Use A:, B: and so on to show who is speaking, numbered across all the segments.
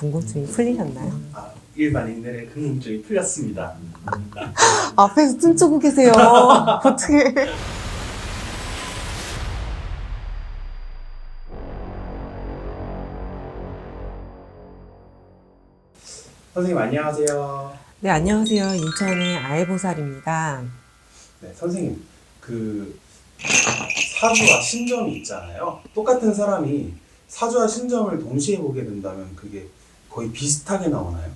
A: 궁금증이 풀리셨나요?
B: 아, 일반인들의 궁금증이 풀렸습니다.
A: 앞에서 춤추고 계세요. 어떻게?
B: 선생님 안녕하세요.
A: 네, 안녕하세요. 인천의 아예보살입니다.
B: 네, 선생님 그 사주와 신점이 있잖아요. 똑같은 사람이 사주와 신점을 동시에 보게 된다면 그게 거의 비슷하게 나오나요?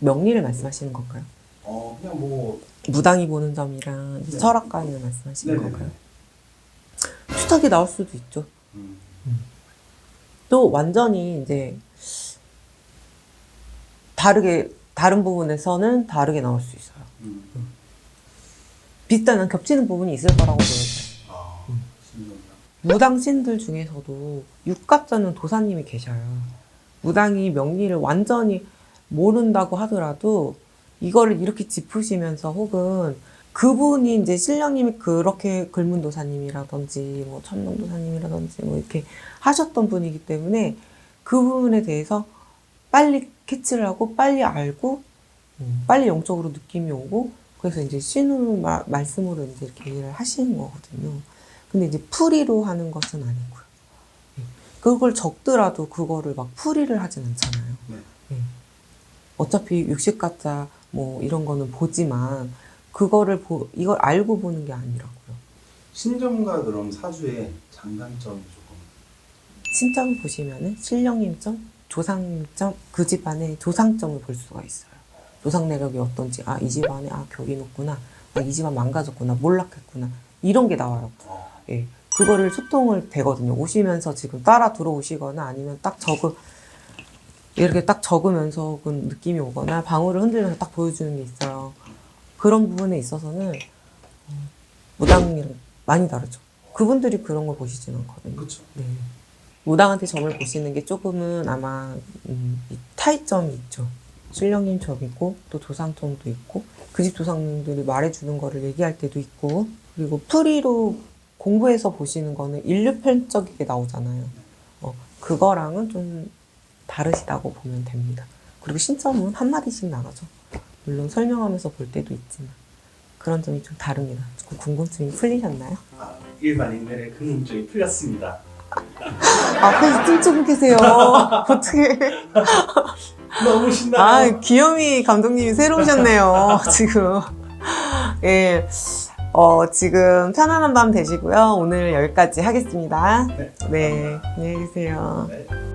A: 명리를 말씀하시는 건가요?
B: 어 그냥 뭐
A: 무당이 보는 점이랑
B: 네.
A: 철학관을 말씀하시는
B: 네네네.
A: 건가요? 비슷하게 나올 수도 있죠.
B: 음,
A: 또 완전히 이제 다르게 다른 부분에서는 다르게 나올 수 있어요.
B: 음.
A: 비슷한 겹치는 부분이 있을 거라고 보여져요.
B: 아.
A: 무당신들 중에서도 육갑자는 도사님이 계셔요. 무당이 명리를 완전히 모른다고 하더라도 이거를 이렇게 짚으시면서 혹은 그분이 이제 신령님이 그렇게 글문도사님이라든지 뭐 천명도사님이라든지 뭐 이렇게 하셨던 분이기 때문에 그 부분에 대해서 빨리 캐치를 하고 빨리 알고 음, 빨리 영적으로 느낌이 오고 그래서 이제 신으로 마- 말씀으로 이제 이렇게 일을 하시는 거거든요. 근데 이제 풀이로 하는 것은 아니고요. 예. 그걸 적더라도 그거를 막 풀이를 하진 않잖아요.
B: 네.
A: 예. 어차피 60가짜 뭐 이런 거는 보지만 그거를 보, 이걸 알고 보는 게 아니라고요.
B: 신점과 그럼 사주의 장단점이 조금
A: 신점을 보시면은 신령님점, 조상점, 그 집안의 조상점을 볼 수가 있어요. 조상 내력이 어떤지, 아, 이 집안에, 아, 격이 높구나. 아, 이 집안 망가졌구나. 몰락했구나. 이런 게 나와요.
B: 어,
A: 예. 그거를 소통을 되거든요. 오시면서 지금 따라 들어오시거나 아니면 딱 적으, 이렇게 딱 적으면서 그 느낌이 오거나 방울을 흔들면서 딱 보여주는 게 있어요. 그런 부분에 있어서는 어, 무당이랑 많이 다르죠. 그분들이 그런 걸 보시진 않거든요.
B: 그렇죠.
A: 네. 무당한테 점을 보시는 게 조금은 아마 음, 이 타이점이 있죠. 신령님 점이고 또 조상점도 있고 그 집 조상님들이 말해주는 거를 얘기할 때도 있고 그리고 풀이로 공부해서 보시는 거는 일류편적이게 나오잖아요. 어, 그거랑은 좀 다르시다고 보면 됩니다. 그리고 신점은 한 마디씩 나가죠. 물론 설명하면서 볼 때도 있지만 그런 점이 좀 다릅니다. 그 궁금증이 풀리셨나요?
B: 아, 일반인들의 궁금증이 풀렸습니다.
A: 앞에서 춤추고 계세요. 어떻게?
B: 너무 신나요.
A: 아, 귀요미 감독님이 새로 오셨네요. 지금. 예. 어, 지금 편안한 밤 되시고요. 오늘 여기까지 하겠습니다.
B: 네.
A: 네. 안녕히 계세요.
B: 네.